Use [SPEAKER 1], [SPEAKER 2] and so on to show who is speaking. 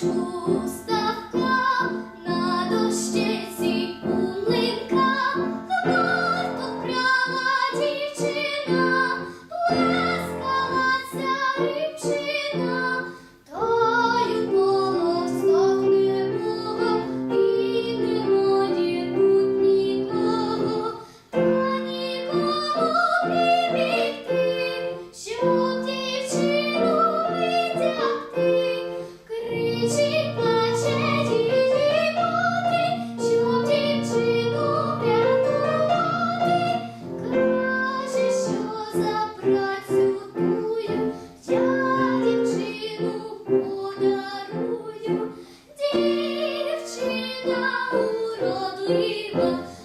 [SPEAKER 1] Zostawka na doście. was